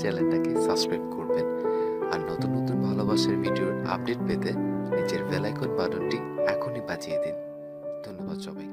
চ্যানেলটাকে সাবস্ক্রাইব করবেন আর নতুন নতুন ভালোবাসার ভিডিওর আপডেট পেতে নিচের বেলাইকন বাটনটি এখনই বাজিয়ে দিন। ধন্যবাদ সবাই